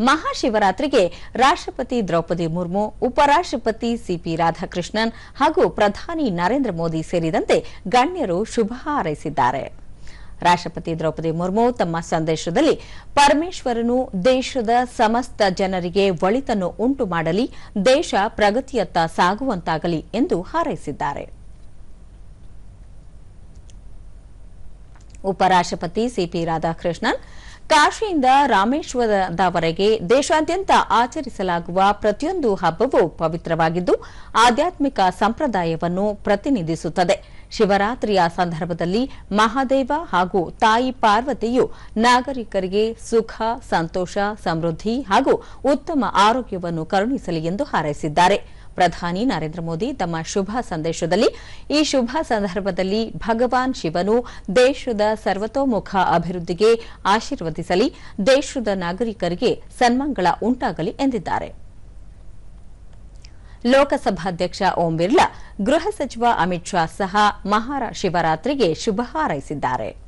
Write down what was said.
ಮಹಾಶಿವರಾತ್ರಿಗೆ ರಾಷ್ಟ್ರಪತಿ ದ್ರೌಪದಿ ಮುರ್ಮು, ಉಪರಾಷ್ಟ್ರಪತಿ ಸಿಪಿ ರಾಧಾಕೃಷ್ಣನ್ ಹಾಗೂ ಪ್ರಧಾನಿ ನರೇಂದ್ರ ಮೋದಿ ಸೇರಿದಂತೆ ಗಣ್ಯರು ಶುಭ ಹಾರೈಸಿದ್ದಾರೆ. ರಾಷ್ಟ್ರಪತಿ ದ್ರೌಪದಿ ಮುರ್ಮು ತಮ್ಮ ಸಂದೇಶದಲ್ಲಿ ಪರಮೇಶ್ವರನು ದೇಶದ ಸಮಸ್ತ ಜನರಿಗೆ ಒಳಿತನ್ನು ಉಂಟು ಮಾಡಲಿ, ದೇಶ ಪ್ರಗತಿಯತ್ತ ಸಾಗುವಂತಾಗಲಿ ಎಂದು ಹಾರೈಸಿದ್ದಾರೆ. ಉಪರಾಷ್ಟ್ರಪತಿ ಸಿಪಿ ರಾಧಾಕೃಷ್ಣನ್ ಕಾಶಿಯಿಂದ ರಾಮೇಶ್ವರದವರೆಗೆ ದೇಶಾದ್ಯಂತ ಆಚರಿಸಲಾಗುವ ಪ್ರತಿಯೊಂದು ಹಬ್ಬವೂ ಪವಿತ್ರವಾಗಿದ್ದು, ಆಧ್ಯಾತ್ಮಿಕ ಸಂಪ್ರದಾಯವನ್ನು ಪ್ರತಿನಿಧಿಸುತ್ತದೆ. ಶಿವರಾತ್ರಿಯ ಸಂದರ್ಭದಲ್ಲಿ ಮಹಾದೇವ ಹಾಗೂ ತಾಯಿ ಪಾರ್ವತಿಯು ನಾಗರಿಕರಿಗೆ ಸುಖ, ಸಂತೋಷ, ಸಮೃದ್ಧಿ ಹಾಗೂ ಉತ್ತಮ ಆರೋಗ್ಯವನ್ನು ಕರುಣಿಸಲಿ ಎಂದು ಹಾರೈಸಿದ್ದಾರೆ. ಪ್ರಧಾನಿ ನರೇಂದ್ರ ಮೋದಿ ತಮ್ಮ ಶುಭ ಸಂದೇಶದಲ್ಲಿ ಈ ಶುಭ ಸಂದರ್ಭದಲ್ಲಿ ಭಗವಾನ್ ಶಿವನು ದೇಶದ ಸರ್ವತೋಮುಖ ಅಭಿವೃದ್ಧಿಗೆ ಆಶೀರ್ವದಿಸಲಿ, ದೇಶದ ನಾಗರಿಕರಿಗೆ ಸನ್ಮಂಗಳ ಉಂಟಾಗಲಿ ಎಂದಿದ್ದಾರೆ. ಲೋಕಸಭಾಧ್ಯಕ್ಷ ಓಂ ಬಿರ್ಲಾ, ಗೃಹ ಸಚಿವ ಅಮಿತ್ ಶಾ ಸಹ ಮಹಾರಾ ಶಿವರಾತ್ರಿಗೆ ಶುಭ ಹಾರೈಸಿದ್ದಾರೆ.